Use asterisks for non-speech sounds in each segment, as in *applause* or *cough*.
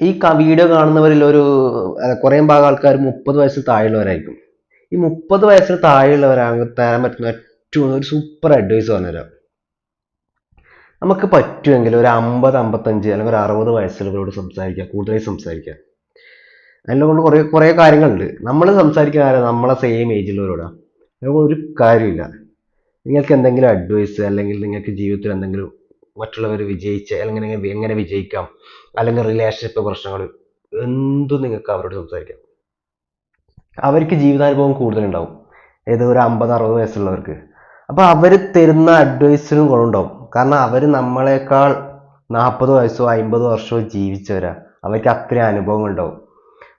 ഈ വീഡിയോ കാണുന്നവരിൽ ഒരു കുറേ ഭാഗം ആൾക്കാർ മുപ്പത് വയസ്സിൽ താഴെയുള്ളവരായിരിക്കും. ഈ മുപ്പത് വയസ്സിന് താഴെയുള്ളവരാണ് തരാൻ പറ്റുന്ന ഏറ്റവും ഒരു സൂപ്പർ അഡ്വൈസ് പറഞ്ഞുതരാം നമുക്ക് പറ്റുമെങ്കിൽ ഒരു അമ്പത് അമ്പത്തഞ്ച് അല്ലെങ്കിൽ ഒരു അറുപത് വയസ്സുള്ളവരോട് സംസാരിക്കുക കൂടുതലായി സംസാരിക്കുക. അതിനെ കൊണ്ട് കുറേ കുറേ കാര്യങ്ങളുണ്ട്. നമ്മൾ സംസാരിക്കുന്ന ആരാ നമ്മളെ സെയിം ഏജിലുള്ളവരോടാണ് അതുകൊണ്ട് ഒരു കാര്യമില്ല നിങ്ങൾക്ക് എന്തെങ്കിലും അഡ്വൈസ് അല്ലെങ്കിൽ നിങ്ങൾക്ക് ജീവിതത്തിൽ എന്തെങ്കിലും മറ്റുള്ളവർ വിജയിച്ച് അല്ലെങ്കിൽ എങ്ങനെ വിജയിക്കാം അല്ലെങ്കിൽ റിലേഷൻഷിപ്പ് പ്രശ്നങ്ങൾ എന്തും നിങ്ങൾക്ക് അവരോട് സംസാരിക്കാം. അവർക്ക് ജീവിതാനുഭവം കൂടുതലുണ്ടാവും. ഏത് ഒരു അമ്പത് അറുപത് വയസ്സുള്ളവർക്ക്. അപ്പോൾ അവർ തരുന്ന അഡ്വൈസിനും ഗുണമുണ്ടാവും. കാരണം അവർ നമ്മളെക്കാൾ നാൽപ്പത് വയസ്സോ അമ്പത് വർഷമോ ജീവിച്ചവരാ. അവർക്ക് അത്രയും അനുഭവങ്ങൾ ഉണ്ടാവും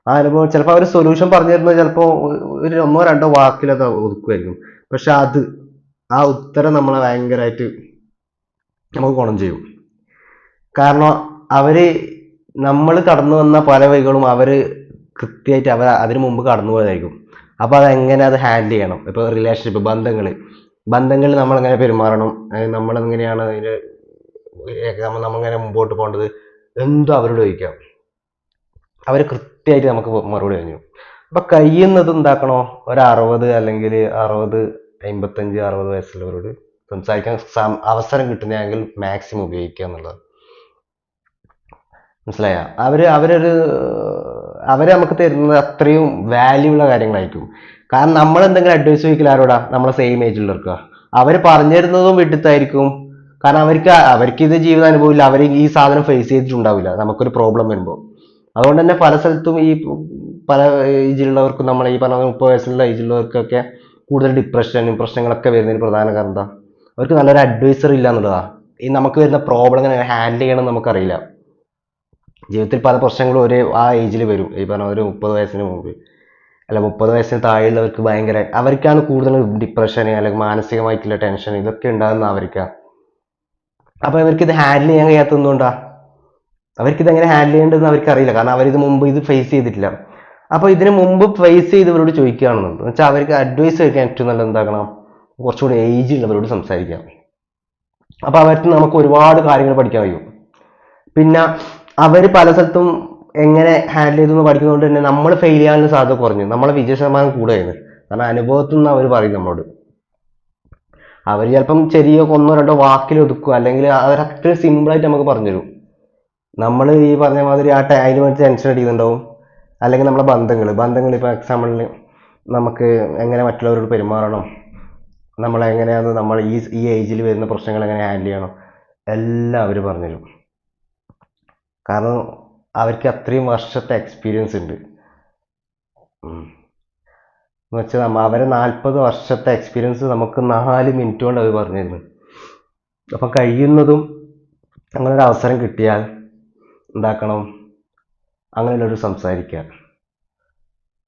ആ അനുഭവം ചിലപ്പോൾ അവർ സൊല്യൂഷൻ പറഞ്ഞു തരുന്നത് ചിലപ്പോൾ ഒരു ഒന്നോ രണ്ടോ വാക്കിൽ അത് ഒതുക്കുമായിരിക്കും. പക്ഷെ അത് ആ ഉത്തരം നമ്മളെ ഭയങ്കരമായിട്ട് നമുക്ക് ഗുണം ചെയ്യും. കാരണം അവർ നമ്മൾ കടന്നു വന്ന പല വഴികളും അവർ കൃത്യമായിട്ട് അവർ അതിനു മുമ്പ് കടന്നു പോയതായിരിക്കും. അപ്പൊ അതെങ്ങനെ അത് ഹാൻഡിൽ ചെയ്യണം? ഇപ്പൊ റിലേഷൻഷിപ്പ് ബന്ധങ്ങൾ ബന്ധങ്ങളിൽ നമ്മൾ എങ്ങനെ പെരുമാറണം നമ്മൾ എങ്ങനെയാണ് നമ്മൾ നമ്മളിങ്ങനെ മുമ്പോട്ട് പോകേണ്ടത്? എന്തോ അവരോട് ചോദിക്കാം. അവർ കൃത്യമായിട്ട് നമുക്ക് മറുപടി കഴിഞ്ഞു അപ്പൊ കഴിയുന്നത് എന്താക്കണോ? ഒരു അറുപത് അല്ലെങ്കിൽ അറുപത് അമ്പത്തഞ്ച് അറുപത് വയസ്സുള്ളവരോട് സംസാരിക്കാൻ അവസരം കിട്ടുന്നതെങ്കിൽ മാക്സിമം ഉപയോഗിക്കുക എന്നുള്ളത്. മനസ്സിലായ? അവർ അവരൊരു അവർ നമുക്ക് തരുന്നത് അത്രയും വാല്യൂ ഉള്ള കാര്യങ്ങളായിരിക്കും. കാരണം നമ്മൾ എന്തെങ്കിലും അഡ്വൈസ് ചോദിക്കില്ല ആരോടാ? നമ്മളെ സെയിം ഏജിലുള്ളവർക്ക് അവർ പറഞ്ഞു തരുന്നതും വിട്ടിത്തായിരിക്കും കാരണം അവർക്ക് അവർക്ക് ഇത് ജീവിതാനുഭവം ഇല്ല അവർ ഈ സാധനം ഫേസ് ചെയ്തിട്ടുണ്ടാവില്ല. നമുക്കൊരു പ്രോബ്ലം വരുമ്പോൾ അതുകൊണ്ട് തന്നെ പല സ്ഥലത്തും ഈ പല ഏജിലുള്ളവർക്കും നമ്മൾ ഈ പറഞ്ഞ മുപ്പത് വയസ്സുള്ള ഏജിലുള്ളവർക്കൊക്കെ കൂടുതൽ ഡിപ്രഷനും പ്രശ്നങ്ങളൊക്കെ വരുന്നതിന് പ്രധാന കാരണം എന്താ? അവർക്ക് നല്ലൊരു അഡ്വൈസർ ഇല്ല എന്നുള്ളതാണ് ഈ നമുക്ക് വരുന്ന പ്രോബ്ലം എങ്ങനെ ഹാൻഡിൽ ചെയ്യണം നമുക്കറിയില്ല. ജീവിതത്തിൽ പല പ്രശ്നങ്ങളും ഒരു ആ ഏജിൽ വരും. ഈ പറഞ്ഞ ഒരു മുപ്പത് വയസ്സിന് മുമ്പ്. അല്ല മുപ്പത് വയസ്സിന് താഴെയുള്ളവർക്ക് ഭയങ്കര അവർക്കാണ് കൂടുതൽ ഡിപ്രഷൻ അല്ലെങ്കിൽ മാനസികമായിട്ടുള്ള ടെൻഷൻ ഇതൊക്കെ ഉണ്ടാകുന്ന അവർക്കാണ് അപ്പോൾ അവർക്ക് ഇത് ഹാൻഡിൽ ചെയ്യാൻ കഴിയാത്തത് അവർക്കിത് അവർക്ക് എങ്ങനെ ഹാൻഡിൽ ചെയ്യേണ്ടതെന്ന് അവർക്കറിയില്ല. കാരണം അവരിത് മുമ്പ് ഇത് ഫേസ് ചെയ്തിട്ടില്ല. അപ്പോൾ ഇതിന് മുമ്പ് ഫേസ് ചെയ്തവരോട് ചോദിക്കുകയാണെന്നുണ്ട്. എന്ന് വെച്ചാൽ അവർക്ക് അഡ്വൈസ് കഴിക്കാൻ ഏറ്റവും നല്ലത് എന്താക്കണം കുറച്ചുകൂടി ഏജ് ഉള്ളവരോട് സംസാരിക്കാം. അപ്പോൾ അവർക്ക് നമുക്ക് ഒരുപാട് കാര്യങ്ങൾ പഠിക്കാൻ കഴിയും. പിന്നെ അവർ പല സ്ഥലത്തും എങ്ങനെ ഹാൻഡിൽ ചെയ്തു എന്ന് പഠിക്കുന്നതുകൊണ്ട് തന്നെ നമ്മൾ ഫെയിൽ ചെയ്യാനുള്ള സാധ്യത കുറഞ്ഞു. നമ്മളെ വിജയ ശതമാനം കൂടുകയാണ്. കാരണം അനുഭവത്തിൽ നിന്ന് അവർ പറയും നമ്മളോട്. അവർ ചിലപ്പം ചെറിയ ഒന്നോ രണ്ടോ വാക്കിൽ ഒതുക്കുക. അല്ലെങ്കിൽ അവർ സിമ്പിളായിട്ട് നമുക്ക് പറഞ്ഞുതരും. നമ്മൾ ഈ പറഞ്ഞ മാതിരി ആ അതിന് വേണ്ടി ടെൻഷൻ അടിക്കുന്നുണ്ടാവും. അല്ലെങ്കിൽ നമ്മളെ ബന്ധങ്ങൾ ബന്ധങ്ങൾ ഇപ്പോൾ എക്സാമ്പിളിന് നമുക്ക് എങ്ങനെ മറ്റുള്ളവരോട് പെരുമാറണം. നമ്മൾ എങ്ങനെയാണ് നമ്മൾ ഈ ഈ ഏജിൽ വരുന്ന പ്രശ്നങ്ങൾ എങ്ങനെ ഹാൻഡിൽ ചെയ്യണം? എല്ലാം അവർ പറഞ്ഞുതരും. കാരണം അവർക്ക് അത്രയും വർഷത്തെ എക്സ്പീരിയൻസ് ഉണ്ട്. എന്ന് വെച്ചാൽ നമ്മ അവരെ നാൽപ്പത് വർഷത്തെ എക്സ്പീരിയൻസ് നമുക്ക് നാല് മിനിറ്റ് കൊണ്ട് അവർ പറഞ്ഞിരുന്നു അപ്പം കഴിയുന്നതും അങ്ങനെ ഒരു അവസരം കിട്ടിയാൽ എന്താക്കണം? അങ്ങനെയുള്ളൊരു സംസാരിക്കുക.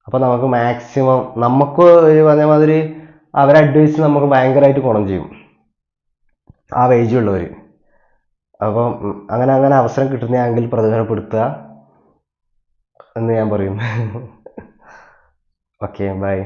അപ്പം നമുക്ക് മാക്സിമം നമുക്ക് ഒരു പറഞ്ഞ മാതിരി അവരെ അഡ്വൈസ് നമുക്ക് ഭയങ്കരമായിട്ട് ഗുണം ചെയ്യും. ആ ഏജുള്ളവർ അപ്പം അങ്ങനെ അങ്ങനെ അവസരം കിട്ടുന്നെങ്കിൽ പ്രയോജനപ്പെടുത്തുക എന്ന് ഞാൻ പറയും. *laughs* Okay bye